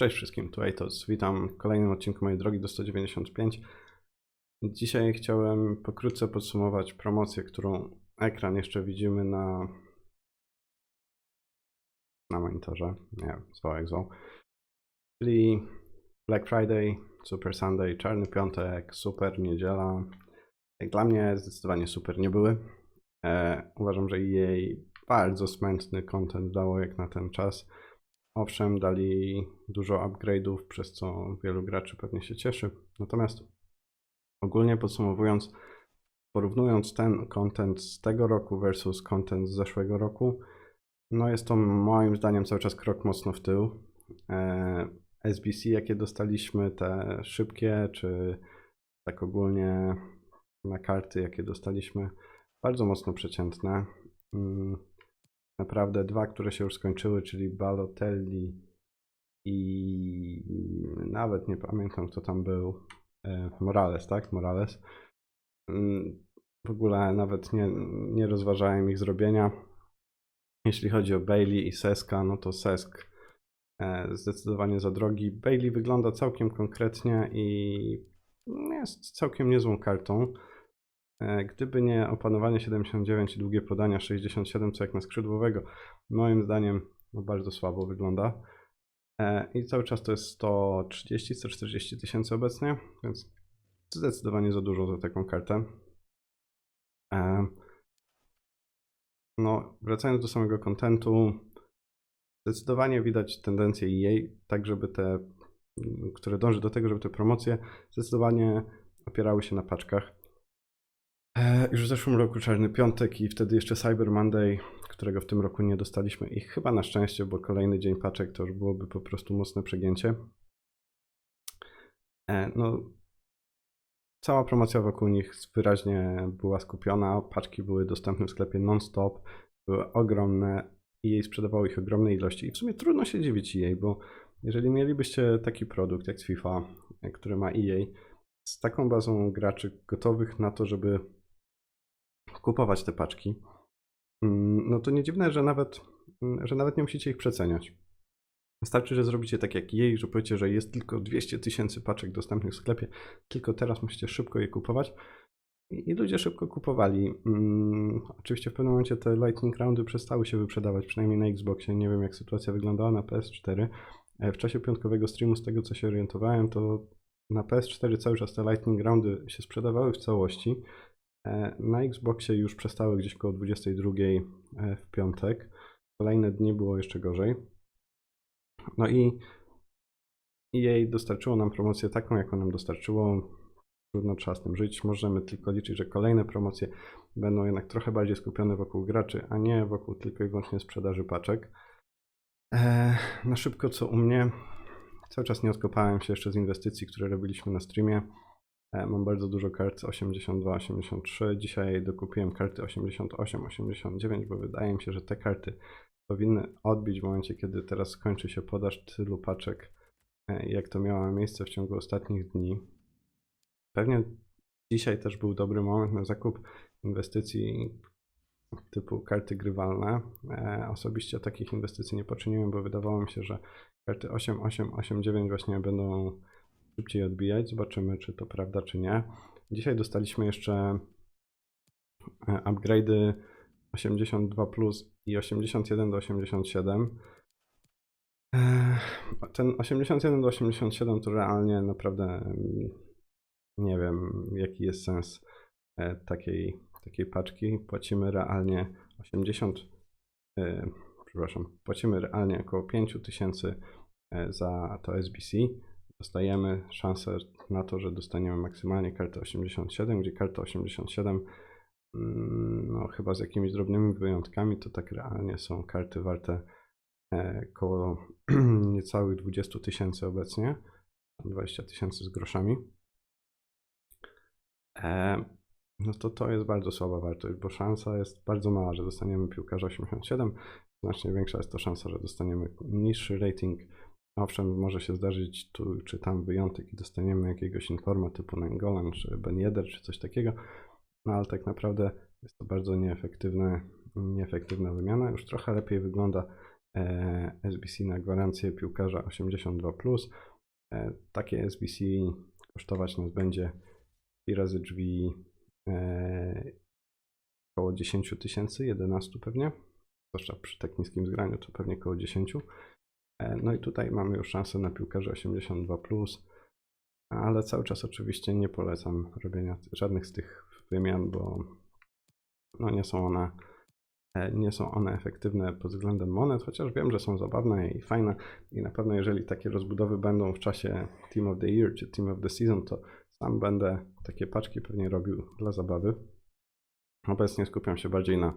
Cześć wszystkim, tu Ejtos. Witam w kolejnym odcinku mojej drogi do 195. Dzisiaj chciałem pokrótce podsumować promocję, którą ekran jeszcze widzimy na na monitorze, nie zwał jak zwał. Czyli Black Friday, Super Sunday, Czarny Piątek, Super Niedziela. Jak dla mnie zdecydowanie super nie były. E, uważam, że jej bardzo smętny content dało jak na ten czas. Owszem, dali dużo upgrade'ów, przez co wielu graczy pewnie się cieszy. Natomiast ogólnie podsumowując, porównując ten content z tego roku versus content z zeszłego roku, no jest to moim zdaniem cały czas krok mocno w tył. E, SBC, jakie dostaliśmy, te szybkie, czy tak ogólnie na karty, jakie dostaliśmy, bardzo mocno przeciętne. Naprawdę dwa, które się już skończyły, czyli Balotelli i nawet nie pamiętam, kto tam był. E, Morales, tak? Morales. Mm, W ogóle nawet nie, nie rozważałem ich zrobienia. Jeśli chodzi o Bailey i Seska, no to Sesk e, zdecydowanie za drogi. Bailey wygląda całkiem konkretnie i jest całkiem niezłą kartą. E, Gdyby nie opanowanie 79 i długie podania 67, co jak na skrzydłowego, moim zdaniem no bardzo słabo wygląda. E, I cały czas to jest 130-140 tysięcy obecnie, więc zdecydowanie za dużo za taką kartę. E, No, wracając do samego kontentu, zdecydowanie widać tendencję jej, tak żeby te, które dąży do tego, żeby te promocje zdecydowanie opierały się na paczkach. E, Już w zeszłym roku Czarny Piątek i wtedy jeszcze Cyber Monday, którego w tym roku nie dostaliśmy. I chyba na szczęście, bo kolejny dzień paczek to już byłoby po prostu mocne przegięcie. E, No, cała promocja wokół nich wyraźnie była skupiona, paczki były dostępne w sklepie non-stop, były ogromne i jej sprzedawało ich ogromne ilości. I w sumie trudno się dziwić jej, bo jeżeli mielibyście taki produkt jak z FIFA, e, który ma EA, z taką bazą graczy gotowych na to, żeby kupować te paczki, mm, no to nie dziwne, że nawet, mm, że nawet nie musicie ich przeceniać. Wystarczy, że zrobicie tak jak jej, że powiecie, że jest tylko 200 tysięcy paczek dostępnych w sklepie, tylko teraz musicie szybko je kupować. I ludzie szybko kupowali. Mm, oczywiście w pewnym momencie te Lightning Roundy przestały się wyprzedawać, przynajmniej na Xboxie. Nie wiem, jak sytuacja wyglądała na PS4. E, W czasie piątkowego streamu, z tego co się orientowałem, to na PS4 cały czas te Lightning Roundy się sprzedawały w całości. E, Na Xboxie już przestały gdzieś koło 22 e, w piątek. Kolejne dni było jeszcze gorzej. No i EA dostarczyło nam promocję taką, jaką nam dostarczyło. Trudno trzeba z tym żyć. Możemy tylko liczyć, że kolejne promocje będą jednak trochę bardziej skupione wokół graczy, a nie wokół tylko i wyłącznie sprzedaży paczek. Eee, na szybko, co u mnie. Cały czas nie odkopałem się jeszcze z inwestycji, które robiliśmy na streamie. E, Mam bardzo dużo kart 82, 83. Dzisiaj dokupiłem karty 88, 89, bo wydaje mi się, że te karty powinny odbić w momencie, kiedy teraz skończy się podaż tylu paczek, e, jak to miało miejsce w ciągu ostatnich dni. Pewnie dzisiaj też był dobry moment na zakup inwestycji typu karty grywalne. E, Osobiście takich inwestycji nie poczyniłem, bo wydawało mi się, że karty 8, 8, 8, 9 właśnie będą szybciej odbijać. Zobaczymy, czy to prawda, czy nie. Dzisiaj dostaliśmy jeszcze e, upgrade'y 82 plus i 81 do 87. E, Ten 81 do 87 to realnie naprawdę mm, nie wiem, jaki jest sens e, takiej, takiej paczki. Płacimy realnie 80, e, przepraszam, płacimy realnie około 5000 e, za to SBC. Dostajemy szansę na to, że dostaniemy maksymalnie kartę 87, gdzie karta 87, mm, no chyba z jakimiś drobnymi wyjątkami, to tak realnie są karty warte e, około niecałych 20 tysięcy obecnie, 20 tysięcy z groszami. E, no to to jest bardzo słaba wartość, bo szansa jest bardzo mała, że dostaniemy piłkarza 87. Znacznie większa jest to szansa, że dostaniemy niższy rating. Owszem, może się zdarzyć tu czy tam wyjątek i dostaniemy jakiegoś informa typu Nangolan czy Ben Yedder czy coś takiego, no ale tak naprawdę jest to bardzo nieefektywne, nieefektywna wymiana. Już trochę lepiej wygląda e, SBC na gwarancję piłkarza 82+. Plus. E, Takie SBC kosztować nas będzie i razy drzwi e, około 10 tysięcy, 11 pewnie. Zwłaszcza przy tak niskim zgraniu to pewnie około 10. E, No i tutaj mamy już szansę na piłkarzy 82+, plus, ale cały czas oczywiście nie polecam robienia żadnych z tych wymian, bo no nie są one e, nie są one efektywne pod względem monet, chociaż wiem, że są zabawne i fajne i na pewno jeżeli takie rozbudowy będą w czasie Team of the Year czy Team of the Season, to sam będę takie paczki pewnie robił dla zabawy. Obecnie skupiam się bardziej na e,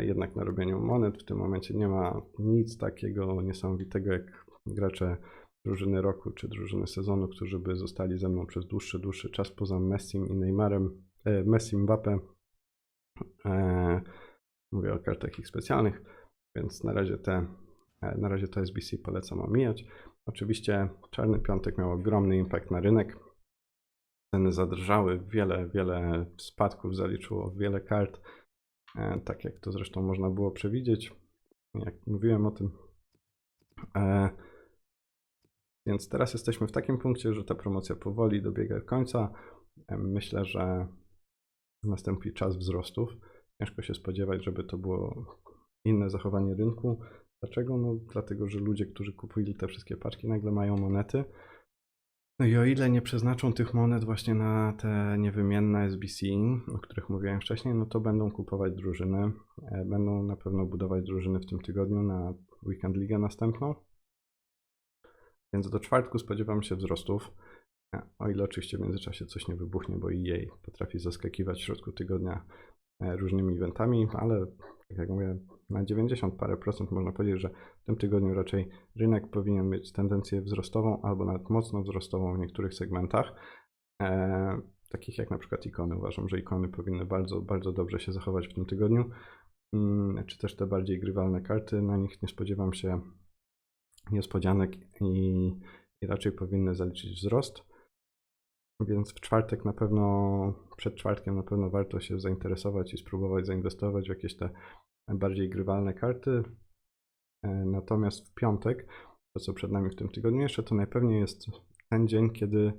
jednak na robieniu monet. W tym momencie nie ma nic takiego niesamowitego jak gracze drużyny roku czy drużyny sezonu, którzy by zostali ze mną przez dłuższy, dłuższy czas poza Messim i Neymarem, e, Messi, Mbappe. E, mówię o kartach ich specjalnych, więc na razie te, e, na razie to SBC polecam omijać. Oczywiście Czarny Piątek miał ogromny impact na rynek. Ceny zadrżały, wiele, wiele spadków zaliczyło, wiele kart, e, tak jak to zresztą można było przewidzieć, jak mówiłem o tym. E, Więc teraz jesteśmy w takim punkcie, że ta promocja powoli dobiega końca. E, Myślę, że nastąpi czas wzrostów. Ciężko się spodziewać, żeby to było inne zachowanie rynku. Dlaczego? No, dlatego, że ludzie, którzy kupili te wszystkie paczki, nagle mają monety. No i o ile nie przeznaczą tych monet właśnie na te niewymienne SBC, o których mówiłem wcześniej, no to będą kupować drużyny. E, Będą na pewno budować drużyny w tym tygodniu na Weekend Ligę następną. Więc do czwartku spodziewam się wzrostów. E, O ile oczywiście w międzyczasie coś nie wybuchnie, bo EA potrafi zaskakiwać w środku tygodnia e, różnymi eventami, ale tak jak mówię, na 90 parę procent można powiedzieć, że w tym tygodniu raczej rynek powinien mieć tendencję wzrostową albo nawet mocno wzrostową w niektórych segmentach. E, takich jak na przykład ikony. Uważam, że ikony powinny bardzo, bardzo dobrze się zachować w tym tygodniu. Mm, Czy też te bardziej grywalne karty, na nich nie spodziewam się niespodzianek i, i raczej powinny zaliczyć wzrost. Więc w czwartek na pewno, przed czwartkiem na pewno warto się zainteresować i spróbować zainwestować w jakieś te bardziej grywalne karty. E, Natomiast w piątek, to co przed nami w tym tygodniu jeszcze, to najpewniej jest ten dzień, kiedy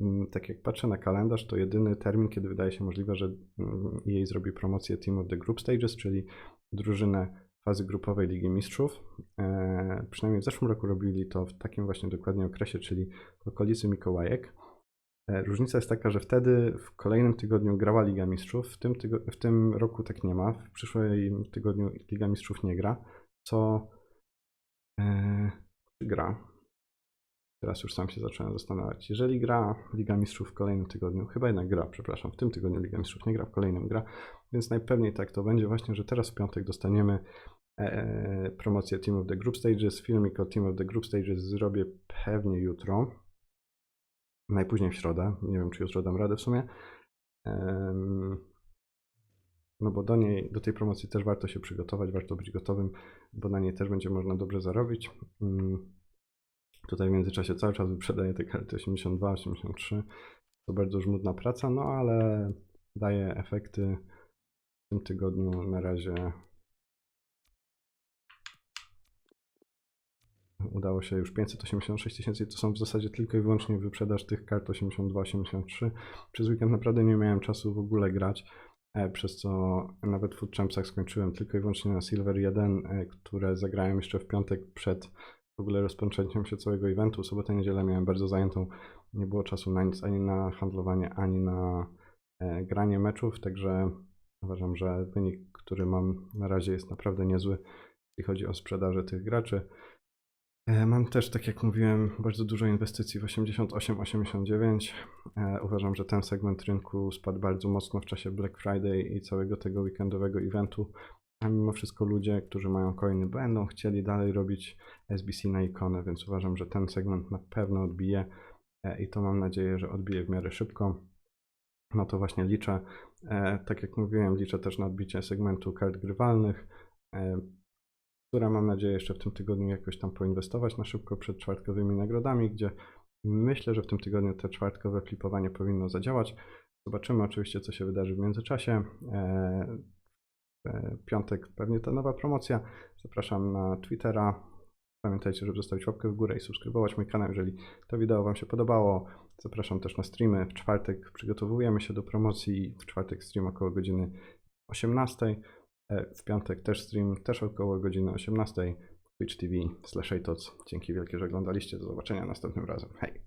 mm, tak jak patrzę na kalendarz, to jedyny termin, kiedy wydaje się możliwe, że mm, jej zrobi promocję Team of the Group Stages, czyli drużynę fazy grupowej Ligi Mistrzów. E, przynajmniej w zeszłym roku robili to w takim właśnie dokładnie okresie, czyli w okolicy Mikołajek. E, Różnica jest taka, że wtedy w kolejnym tygodniu grała Liga Mistrzów, w tym, w tym roku tak nie ma, w przyszłym tygodniu Liga Mistrzów nie gra, co e, gra. Teraz już sam się zacząłem zastanawiać. Jeżeli gra Liga Mistrzów w kolejnym tygodniu, chyba jednak gra, przepraszam, w tym tygodniu Liga Mistrzów nie gra, w kolejnym gra, więc najpewniej tak to będzie właśnie, że teraz w piątek dostaniemy e, promocję Team of the Group Stages. Filmik o Team of the Group Stages zrobię pewnie jutro, najpóźniej w środę. Nie wiem, czy jutro dam radę w sumie. No bo do niej, do tej promocji też warto się przygotować, warto być gotowym, bo na niej też będzie można dobrze zarobić. Mm, Tutaj w międzyczasie cały czas wyprzedaję te karty 82, 83. To bardzo żmudna praca, no ale daje efekty w tym tygodniu na razie. Udało się już 586 tysięcy. To są w zasadzie tylko i wyłącznie wyprzedaż tych kart 82, 83. Przez weekend naprawdę nie miałem czasu w ogóle grać, e, przez co nawet w Champsach skończyłem tylko i wyłącznie na Silver 1, e, które zagrałem jeszcze w piątek przed w ogóle rozpoczęciem się całego eventu. Sobotę, niedzielę miałem bardzo zajętą. Nie było czasu na nic, ani na handlowanie, ani na e, granie meczów, także uważam, że wynik, który mam na razie jest naprawdę niezły, jeśli chodzi o sprzedaży tych graczy. E, Mam też, tak jak mówiłem, bardzo dużo inwestycji w 88-89. E, Uważam, że ten segment rynku spadł bardzo mocno w czasie Black Friday i całego tego weekendowego eventu. A mimo wszystko ludzie, którzy mają coiny, będą chcieli dalej robić SBC na ikonę, więc uważam, że ten segment na pewno odbije e, i to mam nadzieję, że odbije w miarę szybko. No to właśnie liczę. Tak jak mówiłem, liczę też na odbicie segmentu kart grywalnych, które mam nadzieję jeszcze w tym tygodniu jakoś tam poinwestować na szybko przed czwartkowymi nagrodami, gdzie myślę, że w tym tygodniu te czwartkowe flipowanie powinno zadziałać. Zobaczymy oczywiście, co się wydarzy w międzyczasie. E, w piątek pewnie ta nowa promocja. Zapraszam na Twittera. Pamiętajcie, żeby zostawić łapkę w górę i subskrybować mój kanał, jeżeli to wideo Wam się podobało. Zapraszam też na streamy. W czwartek przygotowujemy się do promocji. W czwartek stream około godziny 18. E, W piątek też stream, też około godziny 18. Twitch TV slash Dzięki wielkie, że oglądaliście. Do zobaczenia następnym razem. Hej!